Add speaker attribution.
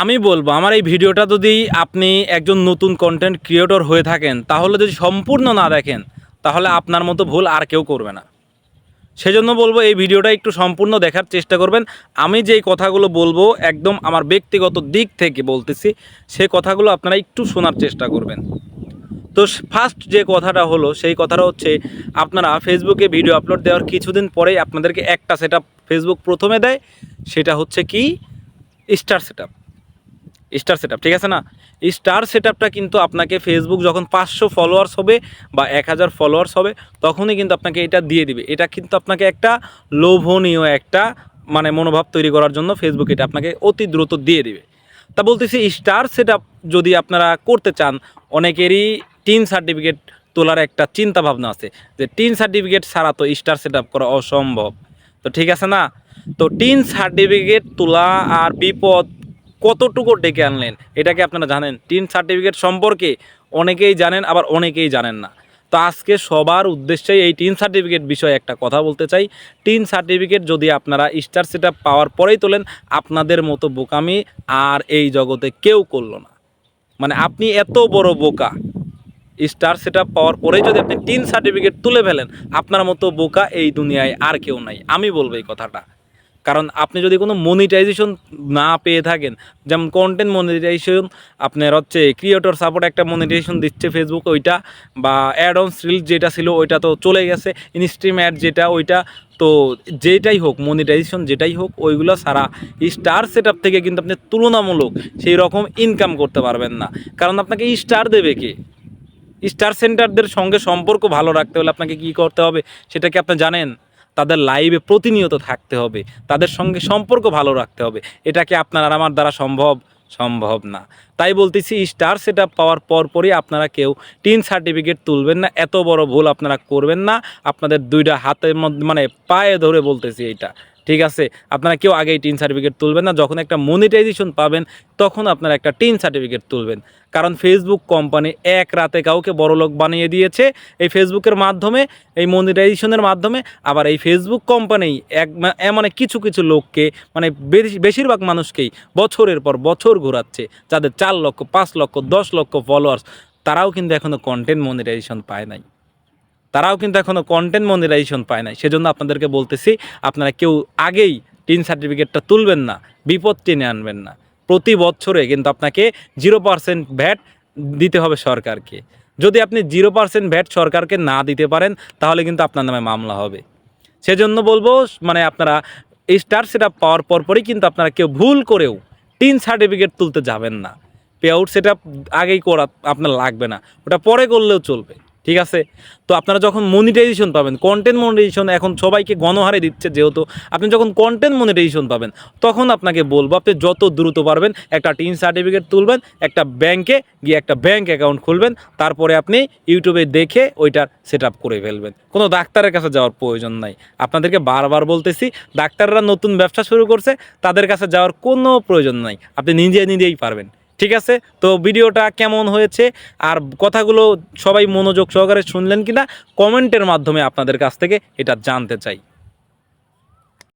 Speaker 1: আমি বলব, আমার এই ভিডিওটা যদি আপনি একজন নতুন কন্টেন্ট ক্রিয়েটর হয়ে থাকেন, তাহলে যদি সম্পূর্ণ না দেখেন, তাহলে আপনার মতো ভুল আর কেউ করবে না। সেজন্য বলব, এই ভিডিওটা একটু সম্পূর্ণ দেখার চেষ্টা করবেন। আমি যেই কথাগুলো বলব, একদম আমার ব্যক্তিগত দিক থেকে বলতেছি সেই কথাগুলো আপনারা একটু শোনার চেষ্টা করবেন। তো ফার্স্ট যে কথাটা হলো, সেই কথাটা হচ্ছে, আপনারা ফেসবুকে ভিডিও আপলোড দেওয়ার কিছুদিন পরেই আপনাদেরকে একটা সেট ফেসবুক প্রথমে দেয়, সেটা হচ্ছে কি? স্টার সেট স্টার সেট ঠিক আছে না? স্টার সেট কিন্তু আপনাকে ফেসবুক যখন পাঁচশো ফলোয়ার্স হবে বা এক হাজার ফলোয়ার্স হবে, তখনই কিন্তু আপনাকে এটা দিয়ে দিবে। এটা কিন্তু আপনাকে একটা লোভনীয় একটা মানে মনোভাব তৈরি করার জন্য ফেসবুক এটা আপনাকে অতি দ্রুত দিয়ে দিবে। তা বলতেছি স্টার সেট যদি আপনারা করতে চান, অনেকেরই টিন সার্টিফিকেট তোলার একটা চিন্তা ভাবনা আছে যে টিন সার্টিফিকেট ছাড়া তো স্টার সেট করা অসম্ভব। তো ঠিক আছে না? তো টিন সার্টিফিকেট তোলা আর বিপদ কতটুকু ডেকে আনলেন? এটাকে আপনারা জানেন? টিন সার্টিফিকেট সম্পর্কে অনেকেই জানেন, আবার অনেকেই জানেন না। তো আজকে সবার উদ্দেশ্যে এই টিন সার্টিফিকেট বিষয়ে একটা কথা বলতে চাই। টিন সার্টিফিকেট যদি আপনারা স্টার সেট পাওয়ার পরেই তোলেন, আপনাদের মতো বোকামি আর এই জগতে কেউ করল না। মানে আপনি এত বড় বোকা। স্টার সেট পাওয়ার পরেই যদি আপনি টিন সার্টিফিকেট তুলে ফেলেন, আপনার মতো বোকা এই দুনিয়ায় আর কেউ নাই। আমি বলব এই কথাটা। কারণ আপনি যদি কোনো মনিটাইজেশন না পেয়ে থাকেন, যেমন কন্টেন্ট মনিটাইজেশন আপনার হচ্ছে ক্রিয়েটর সাপোর্ট একটা মনিটাইজেশন দিচ্ছে ফেসবুক ওইটা, বা অ্যাড অন রিল যেটা ছিল ওইটা তো চলে গেছে ইনস্ট্রিম অ্যাড যেটা, ওইটা, তো যেটাই হোক মনিটাইজেশন যেটাই হোক, ওইগুলো সারা স্টার সেট থেকে কিন্তু আপনি তুলনামূলক সেই রকম ইনকাম করতে পারবেন না। কারণ আপনাকে স্টার দেবে কে? স্টার সেন্টারদের সঙ্গে সম্পর্ক ভালো রাখতে হলে আপনাকে কি করতে হবে, সেটা কি আপনি জানেন? তাদের লাইভে প্রতিনিয়ত থাকতে হবে। তাদের সঙ্গে সম্পর্ক ভালো রাখতে হবে। এটাকে আপনার আর আমার দ্বারা সম্ভব সম্ভব না। তাই বলতেছি স্টার সেট পাওয়ার পর পরই আপনারা কেউ টিন সার্টিফিকেট তুলবেন না। এত বড় ভুল আপনারা করবেন না। আপনাদের দুইটা হাতের মধ্যে মানে পায়ে ধরে বলতেছি এইটা। ঠিক আছে? আপনারা কেউ আগেই টিন সার্টিফিকেট তুলবেন না। যখন একটা মনিটাইজেশন পাবেন, তখন আপনারা একটা টিন সার্টিফিকেট তুলবেন। কারণ ফেসবুক কোম্পানি এক রাতে কাউকে বড়লোক বানিয়ে দিয়েছে। এই ফেসবুকের মাধ্যমে, এই মনিটাইজেশনের মাধ্যমে, আবার এই ফেসবুক কোম্পানি এক মানে কিছু কিছু লোককে মানে বেশি- বেশিরভাগ মানুষকেই বছরের পর বছর ঘোরাচ্ছে, যাদের চার লক্ষ, পাঁচ লক্ষ, দশ লক্ষ ফলোয়ার্স তারাও কিন্তু এখনও কন্টেন্ট মনিটাইজেশন পায় নাই। তারাও কিন্তু এখনও কন্টেন্ট মনিটাইজেশন পায় নাই। সেজন্য আপনাদেরকে বলতেছি, আপনারা কেউ আগেই টিন সার্টিফিকেটটা তুলবেন না, বিপদ টেনে আনবেন না। প্রতি বছরে কিন্তু আপনাকে জিরো পার্সেন্ট ভ্যাট দিতে হবে সরকারকে। যদি আপনি জিরো পার্সেন্ট ভ্যাট সরকারকে না দিতে পারেন, তাহলে কিন্তু আপনার নামে মামলা হবে। সেজন্য বলব মানে আপনারা স্টার সেট আপ পাওয়ার পরপরই কিন্তু আপনারা কেউ ভুল করেও টিন সার্টিফিকেট তুলতে যাবেন না। পে আউট সেট আগেই করা আপনার লাগবে না। ওটা পরে করলেও চলবে। ঠিক আছে? তো আপনারা যখন মনিটাইজেশন পাবেন কন্টেন্ট মনিটাইজেশন এখন সবাইকে গণহারে দিচ্ছে যেহেতু, আপনি যখন কন্টেন্ট মনিটাইজেশন পাবেন, তখন আপনাকে বলব, আপনি যত দ্রুত পারবেন একটা টিন সার্টিফিকেট তুলবেন, একটা ব্যাংকে গিয়ে একটা ব্যাংক অ্যাকাউন্ট খুলবেন, তারপরে আপনি ইউটিউবে দেখে ওইটার সেট করে ফেলবেন। কোনো ডাক্তারের কাছে যাওয়ার প্রয়োজন নাই। আপনাদেরকে বারবার বলতেছি, ডাক্তাররা নতুন ব্যবসা শুরু করছে, তাদের কাছে যাওয়ার কোনো প্রয়োজন নাই। আপনি নিজে নিজেই পারবেন। ঠিক আছে? তো ভিডিওটা কেমন হয়েছে? আর কথাগুলো সবাই মনোযোগ সহকারে শুনলেন কিনা? কমেন্টের মাধ্যমে আপনাদের কাছ থেকে এটা জানতে চাই।